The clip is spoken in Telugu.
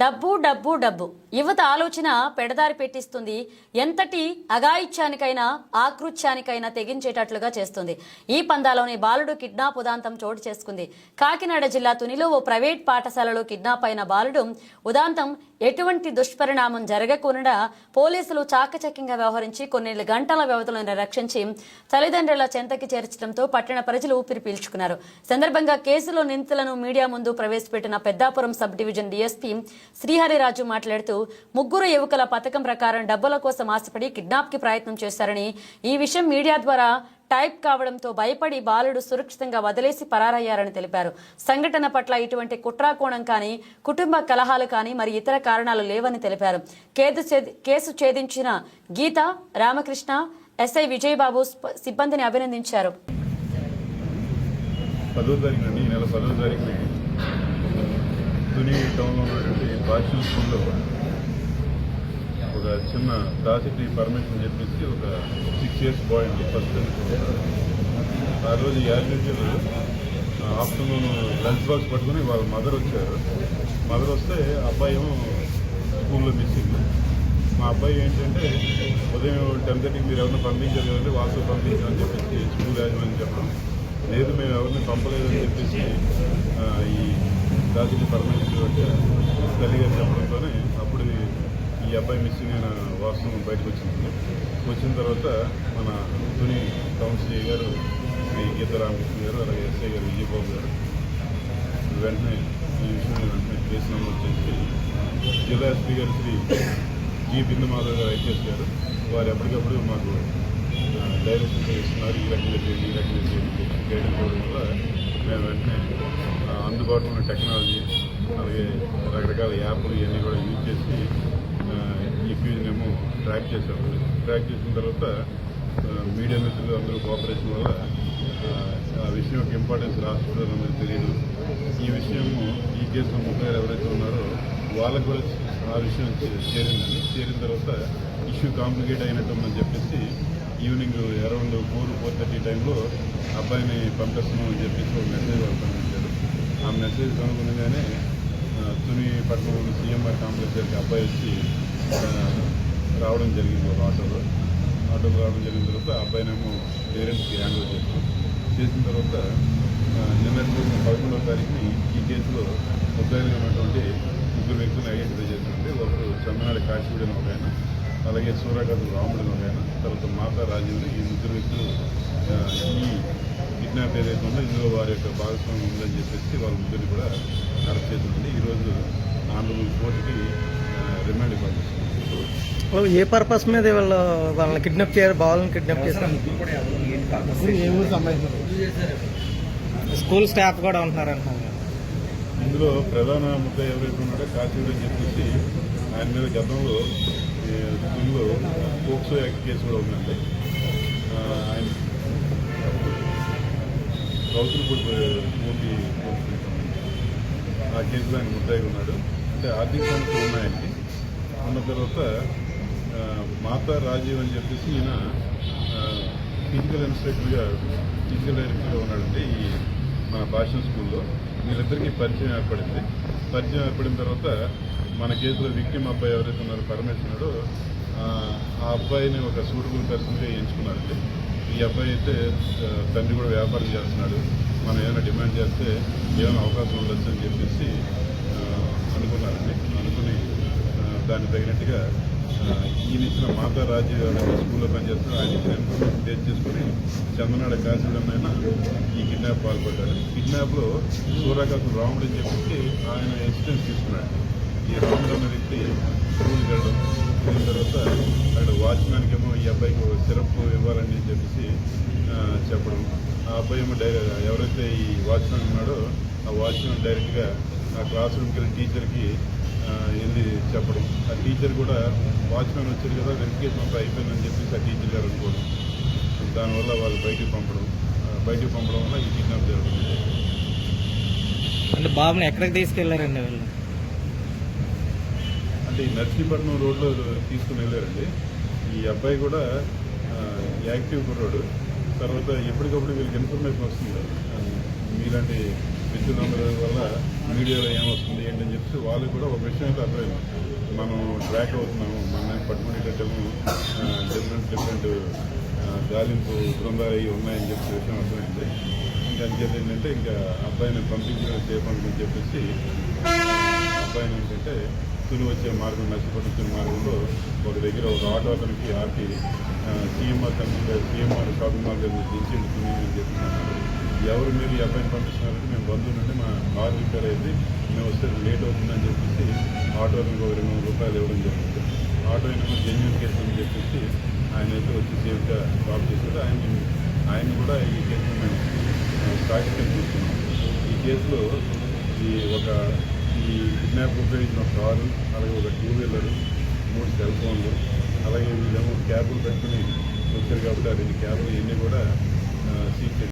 డబ్బు డబ్బు డబ్బు. యువత ఆలోచన పెడదారి పెట్టిస్తుంది. ఎంతటి అగాయిత్యానికైనా ఆకృత్యానికైనా తెగించేటట్లుగా చేస్తుంది. ఈ పందాలోని బాలుడు కిడ్నాప్ ఉదాంతం చోటు చేసుకుంది. కాకినాడ జిల్లా తునిలో ఓ ప్రైవేట్ పాఠశాలలో కిడ్నాప్ అయిన బాలుడు ఉదాంతం ఎటువంటి దుష్పరిణామం జరగకుండా పోలీసులు చాకచక్యంగా వ్యవహరించి కొన్ని గంటల వ్యవధిలో రక్షించి తల్లిదండ్రుల చెంతకి చేర్చడంతో పట్టణ ప్రజలు ఊపిరి పీల్చుకున్నారు. సందర్భంగా కేసులో నిందితులను మీడియా ముందు ప్రవేశపెట్టిన Peddapuram sub division DSP Srihariraju మాట్లాడుతూ ముగ్గురు యువకుల పథకం ప్రకారం డబ్బుల కోసం ఆశపడి కిడ్నాప్కి ప్రయత్నం చేశారని ఈ విషయం మీడియా ద్వారా టైప్ కావడంతో భయపడి బాలుడు సురక్షితంగా వదిలేసి పరారయ్యారని తెలిపారు. సంఘటన పట్ల ఇటువంటి కుట్రాకోణం కానీ కుటుంబ కలహాలు కానీ మరి ఇతర కారణాలు లేవని తెలిపారు. కేసు కేసు ఛేదించిన గీత రామకృష్ణ ఎస్ఐ విజయబాబు సిబ్బందిని అభినందించారు. పదో తారీఖున ఈ నెల పదో తారీఖున తుని టౌన్లో ఉన్నటువంటి భాషణ స్కూల్లో ఒక చిన్న దాసిటీ పర్మిషన్ చెప్పేసి ఒక సిక్స్ ఇయర్స్ బాయ్ అండి ఫస్ట్ ఆ రోజు యాజ్యూజువల్ ఆఫ్టర్నూన్ లంచ్ బాక్స్ పట్టుకుని వాళ్ళ మదర్ వచ్చారు. మదర్ వస్తే అబ్బాయి ఏమో స్కూల్లో మిస్సింగ్. మా అబ్బాయి ఏంటంటే ఉదయం టెన్ థర్టీకి మీరు ఎవరిని పంపించారు కదండి వాళ్ళతో పంపించామని చెప్పేసి స్కూల్ యాజమాన్యం చెప్పడం. లేదు మేము ఎవరిని పంపలేదని చెప్పేసి ఈ దాసిని పర్మిషన్ తల్లి చెప్పడంతోనే అప్పుడు ఈ అబ్బాయి మిస్సింగ్ అయిన వాస్తవం బయటకు వచ్చింది. వచ్చిన తర్వాత మన తుని టౌన్ గారు శ్రీ గీత రామకృష్ణ గారు అలాగే ఎస్ఐ గారు విజయబాబు గారు వెంటనే ఈ విషయంలో వెంటనే కేసు నమోదు చేసి జిల్లా ఎస్పీ గారు శ్రీ జి బిందు మాధవ్ గారు ఐపీఎస్ గారు వారు ఎప్పటికప్పుడు మాకు డైరెక్షన్ ఇస్తున్నారు ఈ రకంగా చేయండి ఈ రకంగా చేయండి గైడెన్స్ ఇవ్వడం వల్ల మేము వెంటనే అందుబాటులో ఉన్న టెక్నాలజీ అలాగే రకరకాల యాప్లు ఇవన్నీ కూడా యూజ్ చేసి ఆ, ఈ మేము ట్రాక్ చేసాము ట్రాక్ చేసిన తర్వాత మీడియా మిత్రులు అందరూ కోఆపరేషన్ వల్ల ఆ, విషయం యొక్క ఇంపార్టెన్స్ రాష్ట్ర ప్రజలందరికీ తెలియదు ఈ విషయము ఈ కేసులో ముఖ్యంగా ఎవరైతే ఉన్నారో వాళ్ళకు కూడా ఆ విషయం చేరిందని చేరిన తర్వాత ఇష్యూ కాంప్లికేట్ అయినట్టు చెప్పేసి evening around four four thirty టైంలో అబ్బాయిని పంపిస్తున్నామని చెప్పి చెప్పేసి ఒక మెసేజ్ పంపించారు. ఆ మెసేజ్ కనుగొనగానే ఆ, తుని పట్టణంలోని సీఎంఆర్ కాంప్లెక్స్ దగ్గరికి అబ్బాయి వచ్చి రావడం జరిగింది ఒక ఆటోలో. ఆటోలో రావడం జరిగిన తర్వాత అబ్బాయినేమో పేరెంట్స్కి హ్యాండ్ ఓవర్ చేస్తాం చేసిన తర్వాత నిన్న నిన్నటి పదకొండవ తారీఖుని ఈ కేసులో ముద్దాయిలుగా ఉన్నటువంటి ముగ్గురు వ్యక్తులను ఐడెంటిఫై చేస్తుంటే ఒకరు తమిళనాడు కాశీవుడు అని ఒక ఆయన. అలాగే సూర్యకాంత్ రాముడు ఒక ఆయన తర్వాత మాతా రాజీవ్ని ఈ ముగ్గురు వ్యక్తులు ఈ కిడ్నాప్ ఏదైతే ఉందో ఇందులో వారి యొక్క భాగస్వామ్యం ఉందని చెప్పేసి వాళ్ళ ముగ్గురిని కూడా అరెస్ట్ చేసింది ఈరోజు ఆంధ్రప్రదేశ్ కోర్టుకి రిమాండ్ వాళ్ళు ఏ పర్పస్ మీద వీళ్ళు వాళ్ళని కిడ్నాప్ చేయాలి బావాలని కిడ్నాప్ చేశారు. స్కూల్ స్టాఫ్ కూడా ఉంటున్నారంటున్నారు. ఇందులో ప్రధాన ముద్ద ఎవరైతే ఉన్నాడో కాశీవుడు అని చెప్పేసి ఆయన మీద గతంలో ఈ పోక్సో యాక్ట్ కేసు కూడా ఉందండి ఆయన కౌతులపూడి పూర్తి ఆ కేసులో ఆయన ముద్దాయి ఉన్నాడు. అంటే ఆర్థిక సమస్యలు ఉన్నాయండి. ఉన్న తర్వాత మాత మాతా రాజీవ్ అని చెప్పేసి ఈయన ఫిజికల్ ఇన్స్పెక్టర్గా ఫిజికల్ డైరెక్టర్గా ఉన్నాడంటే ఈ మన భాషణ స్కూల్లో వీళ్ళిద్దరికీ పరిచయం ఏర్పడింది. పరిచయం ఏర్పడిన తర్వాత మన కేసులో విక్టిమ్ అబ్బాయి ఎవరైతే ఉన్నారో పరమేశ్వరుడు ఆ అబ్బాయిని ఒక సూటబుల్ పర్సన్గా ఎంచుకున్నారండి. ఈ అబ్బాయి అయితే తండ్రి కూడా వ్యాపారం చేస్తున్నాడు. మనం ఏమైనా డిమాండ్ చేస్తే ఏమైనా అవకాశం ఉండొచ్చు అని చెప్పేసి అనుకున్నారండి. అనుకుని దాన్ని దానికి తగినట్టుగా ఈయన ఇచ్చిన మాతా రాజు స్కూల్లో పనిచేస్తున్నారో ఆయన ఇచ్చిన ఇన్ఫర్మేషన్ బేస్ చేసుకుని చందనాడ కాశీడమైన ఈ కిడ్నాప్ పాల్పడ్డాడు. కిడ్నాప్లో సూర్యకాంత్ రాముడు అని చెప్పేసి ఆయన ఎక్స్పీరియన్స్ తీసుకున్నాడు. ఈ రాముడు అన్న వ్యక్తి స్కూల్కి వెళ్ళడం వెళ్ళిన తర్వాత అక్కడ వాచ్మ్యాన్కి ఏమో ఈ అబ్బాయికి సిరప్ ఇవ్వాలని చెప్పేసి చెప్పడం. ఆ అబ్బాయి ఏమో డైరెక్ట్ ఎవరైతే ఈ వాచ్మెన్ ఉన్నాడో ఆ వాచ్మెన్ డైరెక్ట్గా ఆ క్లాస్ రూమ్కి వెళ్ళి టీచర్కి వెళ్ళి చెప్పడం. ఆ టీచర్ కూడా వాచ్మెన్ వచ్చారు కదా వెరిఫికేషన్ అంతా అయిపోయిందని చెప్పేసి ఆ టీచర్ గారు అనుకోవడం. దానివల్ల వాళ్ళు బయటికి పంపడం. బయటికి పంపడం వల్ల ఈ కిడ్నాప్ జరుగుతుంది అంటే బాబుని ఎక్కడికి తీసుకెళ్ళారండి వీళ్ళు? అంటే ఈ నర్సీపట్నం రోడ్లో తీసుకుని వెళ్ళారండి. ఈ అబ్బాయి కూడా యాక్టివ్ కుర్రాడు. తర్వాత ఎప్పటికప్పుడు వీళ్ళకి ఇన్ఫర్మేషన్ వస్తుంది మీలాంటి విద్యుత్ వల్ల మీడియాలో ఏమొస్తుంది ఏంటని వాళ్ళు కూడా ఒక విషయం అయితే అర్థమైంది. మనం ట్రాక్ అవుతున్నాము మన పట్టుకునేటట్టేమో డిఫరెంట్ డిఫరెంట్ గాలింపు బృందాలు అవి ఉన్నాయని చెప్పి విషయం అర్థమైంది. ఇంకా అంచేది ఏంటంటే ఇంకా అబ్బాయిని పంపించడం చేయమని చెప్పేసి అబ్బాయిని ఏంటంటే తుని వచ్చే మార్గం నష్టపడిన మార్గంలో ఒక దగ్గర ఒక ఆటో అతనికి ఆపి CMR company CMR shopping mall దగ్గర దించి తుని అని చెప్పి ఎవరు మీరు ఈ అబ్బాయిని పంపిస్తున్నారంటే మేము బంధువులు అంటే మా కారు రిపేర్ అయింది మేము వస్తే లేట్ అవుతుందని చెప్పేసి ఆటో మీకు ఒక రెండు రూపాయలు ఇవ్వడం జరిగింది. ఆటో అయినా జెన్యున్ కేసు అని చెప్పేసి ఆయన అయితే వచ్చి సేఫ్గా డ్రాప్ చేశారు. ఆయన ఆయన కూడా ఈ కేసులో మేము సాక్షిగా చూస్తున్నాం ఈ కేసులో ఈ ఒక ఈ కిడ్నాప్ ఉపయోగించిన కారు అలాగే ఒక టూ వీలర్ మూడు సెల్ ఫోన్లు అలాగే వీళ్ళేమో క్యాబులు పెట్టుకుని వచ్చారు కాబట్టి ఆ రెండు క్యాబులు ఇవన్నీ కూడా సీట్